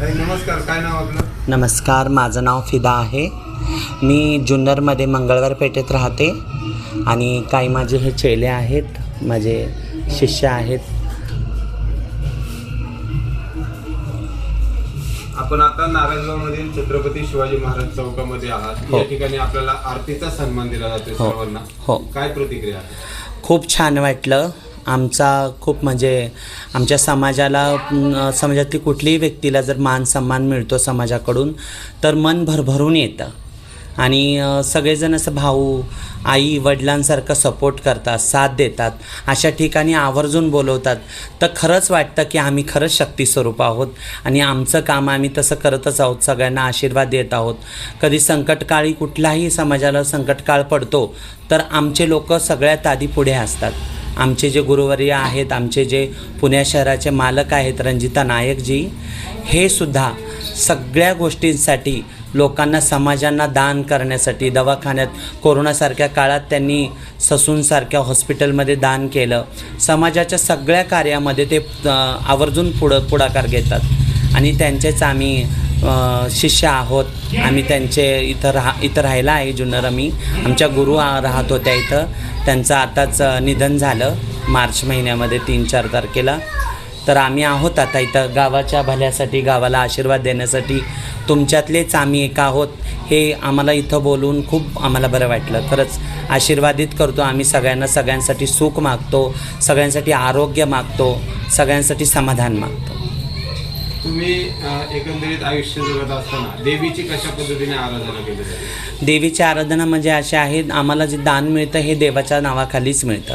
नमस्कार काय नाव आपलं? नमस्कार माझं नाव फिदा आहे. मी जुन्नरमध्ये मंगळवार पेठेत राहते आणि काही माझे हे चेले आहेत माझे शिष्य आहेत. आपण आता नारायणगावमधील छत्रपती शिवाजी महाराज चौकामध्ये आहात. हो. या ठिकाणी आपल्याला आरतीचा सन्मान दिला जातो हो. सर्वांना. हो. काय प्रतिक्रिया आहे? खूप छान वाटलं. आमचा खूप म्हणजे आमच्या समाजाला समाजातली कुठलीही व्यक्तीला जर मान सन्मान मिळतो समाजाकडून तर मन भरभरून येतं. आणि सगळेजण असं भाऊ आई वडिलांसारखं सपोर्ट करतात साथ देतात अशा ठिकाणी आवर्जून बोलवतात. तर खरंच वाटतं की आम्ही खरंच शक्ती स्वरूप आहोत आणि आमचं काम आम्ही तसं करतच आहोत सगळ्यांना आशीर्वाद देत आहोत. कधी संकटकाळी कुठलाही समाजाला संकटकाळ पडतो तर आमचे लोक सगळ्यात आधी पुढे असतात. आमचे जे गुरुवर्य आहेत आमचे जे पुण्या शहराचे मालक आहेत रंजिता नायकजी हे सुद्धा सगळ्या गोष्टींसाठी लोकांना समाजांना दान करण्यासाठी दवाखान्यात कोरोनासारख्या काळात त्यांनी ससूनसारख्या हॉस्पिटलमध्ये दान केलं. समाजाच्या सगळ्या कार्यामध्ये ते आवर्जून पुढं पुढाकार घेतात. आणि त्यांचेच आम्ही शिष्य आहोत. आम्ही त्यांचे इथं राहा इथं राहायला आहे जुन्नर आम्ही. आमच्या गुरु राहत होत्या इथं. त्यांचं आताच निधन झालं मार्च महिन्यामध्ये तीन चार तारखेला. तर आम्ही आहोत आता इथं गावाच्या भल्यासाठी गावाला आशीर्वाद देण्यासाठी. तुमच्यातलेच आम्ही एक आहोत. हे आम्हाला इथं बोलून खूप आम्हाला बरं वाटलं. खरंच आशीर्वादित करतो आम्ही सगळ्यांना. सगळ्यांसाठी सुख मागतो. सगळ्यांसाठी आरोग्य मागतो. सगळ्यांसाठी समाधान मागतो. तुम्ही एकंदरीत आयुष्य जगत असताना देवीची कशा पद्धतीने आराधना केली जाते? देवीची आराधना म्हणजे अशी आहेत आम्हाला जे दान मिळतं हे देवाच्या नावाखालीच मिळतं.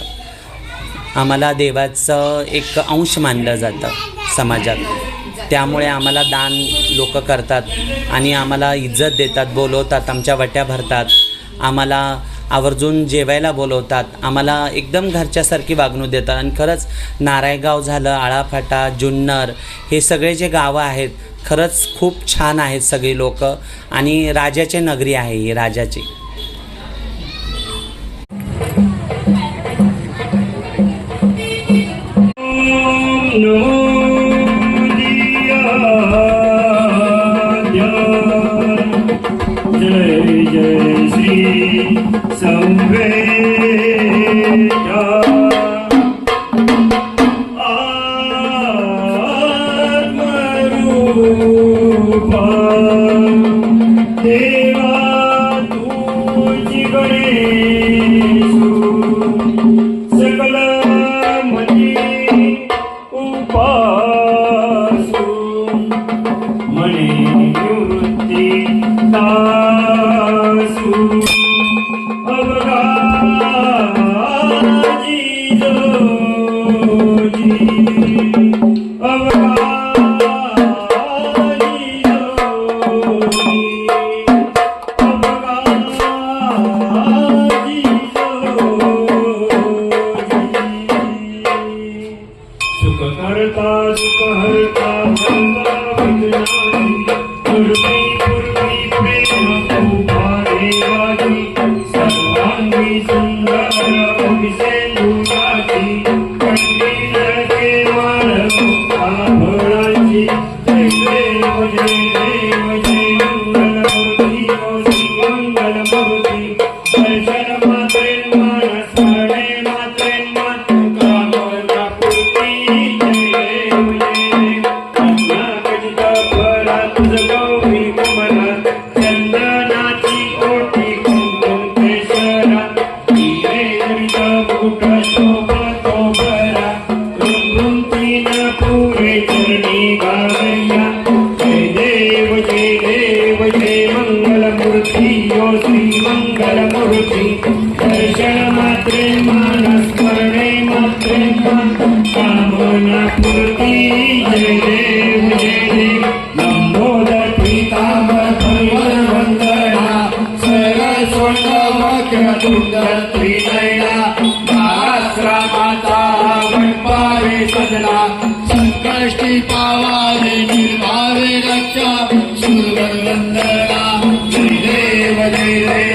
आम्हाला देवाचं एक अंश मानलं जातं समाजात. त्यामुळे आम्हाला दान लोक करतात आणि आम्हाला इज्जत देतात बोलवतात आमच्या वट्या भरतात. आम्हाला आवर्जून जेवायला बोलवतात. आम्हाला एकदम घरच्यासारखी वागणूक देतात. आणि खरंच नारायगाव झालं आळाफाटा जुन्नर हे सगळे जे गावं आहेत खरंच खूप छान आहेत सगळी लोक. आणि राजाची नगरी आहे ही राजाची. संकष्टी पावारे निर्भावे रक्षा जय देव जय देव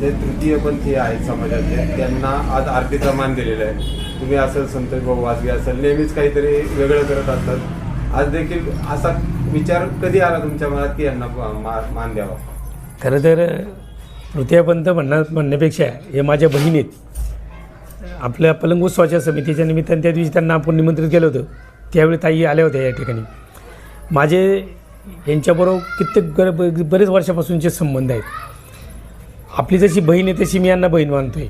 जे तृतीयपंथी आहेत समाजातले त्यांना आज आरतीचा मान दिलेला आहे. तुम्ही असेल संतोष भाऊ वाजगे असेल नेहमीच काहीतरी वेगळं करत असतात. आज देखील असा विचार कधी आला तुमच्या मनात की यांना मान द्यावा? खरं तर तृतीयपंथ म्हणणार म्हणण्यापेक्षा हे माझ्या बहिणीत आपल्या पलंग उत्सवाच्या समितीच्या निमित्ताने त्या दिवशी त्यांना आपण निमंत्रित केलं होतं. त्यावेळी ताई आल्या होत्या या ठिकाणी. माझे यांच्याबरोबर कित्येक गर बरेच वर्षापासूनचे संबंध आहेत. आपली जशी बहीण आहे तशी मी यांना बहीण मानतो आहे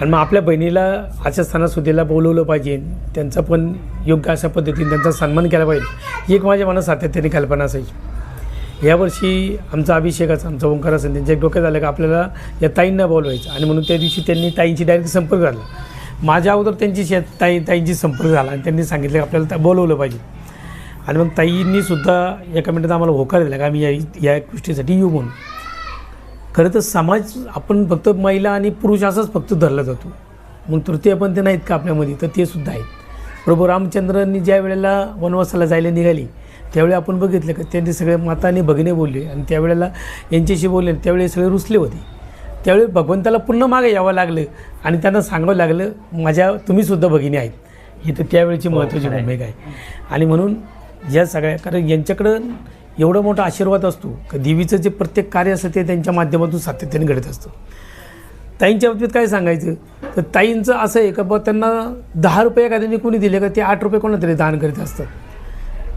आणि मग आपल्या बहिणीला अशा सणासुदीला बोलवलं पाहिजे. त्यांचा पण योग्य अशा पद्धतीने त्यांचा सन्मान केला पाहिजे. ही एक माझ्या मनात सातत्याने कल्पना असायची. यावर्षी आमचा अभिषेकाचा आमचा ओंकार असेल त्यांच्या एक डोक्यात आलं का आपल्याला या ताईंना बोलवायचं. आणि म्हणून त्या दिवशी त्यांनी ताईंशी डायरेक्ट संपर्क झाला माझ्या अगोदर त्यांची शे ताई ताईंची संपर्क झाला आणि त्यांनी सांगितलं की आपल्याला बोलवलं पाहिजे. आणि मग ताईंनीसुद्धा एका मिनिटात आम्हाला होकार दिला का आम्ही या या गोष्टीसाठी येऊ म्हणून. खरं तर समाज आपण फक्त महिला आणि पुरुष असंच फक्त धरला जातो. मग तृतीयपंथी नाहीत का आपल्यामध्ये? तर ते सुद्धा आहेत. प्रभू रामचंद्रांनी ज्या वेळेला वनवासाला जायला निघाली त्यावेळी आपण बघितलं का त्यांनी सगळे माताने भगिने बोलले आणि त्यावेळेला यांच्याशी बोलले त्यावेळी सगळे रुसले होते. त्यावेळी भगवंताला पुन्हा मागे यावं लागलं आणि त्यांना सांगावं लागलं माझ्या तुम्हीसुद्धा भगिनी आहेत. ही तर त्यावेळेची महत्त्वाची भूमिका आहे. आणि म्हणून या सगळ्या कारण यांच्याकडं एवढा मोठा आशीर्वाद असतो का देवीचं जे प्रत्येक कार्य असतं ते त्यांच्या माध्यमातून सातत्याने घडत असतं. ताईंच्या बाबतीत काय सांगायचं? तर ताईंचं असं आहे का बा त्यांना दहा रुपये एखाद्याने कोणी दिले का ते आठ रुपये कोणाला तरी दान करीत असतात.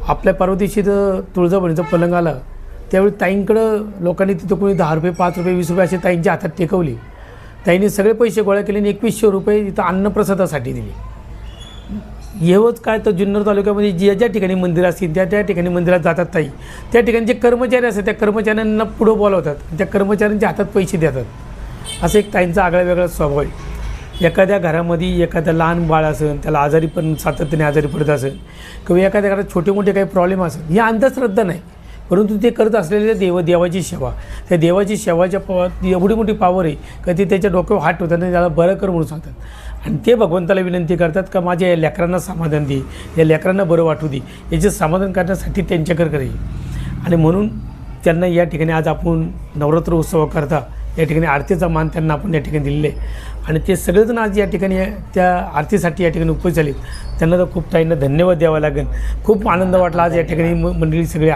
आपल्या पार्वतीशी तर तुळजाभवानीचा पलंग आला त्यावेळी ताईंकडं लोकांनी तिथं कोणी दहा रुपये पाच रुपये वीस रुपये असे ताईंच्या हातात टेकवले. ताईंनी सगळे पैसे गोळा केले आणि एकवीसशे रुपये तिथं अन्नप्रसादासाठी दिले. येवच काय तर जुन्नर तालुक्यामध्ये ज्या ज्या ठिकाणी मंदिरं असतील त्या त्या ठिकाणी मंदिरात जातात ताई. त्या ठिकाणी जे कर्मचारी असतात त्या कर्मचाऱ्यांना पुढं बोलावतात. त्या कर्मचाऱ्यांच्या हातात पैसे देतात. असं एक ताईंचा आगळा वेगळा स्वभाव आहे. एखाद्या घरामध्ये एखादं लहान बाळ असेल त्याला आजारी पण सातत्याने आजारी पडत असेल किंवा एखाद्या घरात छोटे मोठे काही प्रॉब्लेम असेल ही अंधश्रद्धा नाही. परंतु ते करत असलेले देव देवाची सेवा. त्या देवाची सेवाच्या प एवढी मोठी पावर आहे का ते त्याच्या डोक्यावर हात ठेवतात आणि त्याला बरं कर म्हणून सांगतात. आणि ते भगवंताला विनंती करतात का माझ्या या लेकरांना समाधान दे या लेकरांना बरं वाटू दे याचे समाधान करण्यासाठी त्यांच्याकडे करेल आणि म्हणून त्यांना या ठिकाणी आज आपण नवरात्र उत्सव करता या ठिकाणी आरतीचा मान त्यांना आपण या ठिकाणी दिलेला आहे. आणि ते सगळेजण आज या ठिकाणी त्या आरतीसाठी या ठिकाणी उपस्थित झालेत. त्यांना तर खूप ताईंना धन्यवाद द्यावा लागेल. खूप आनंद वाटला आज या ठिकाणी मंडळी सगळे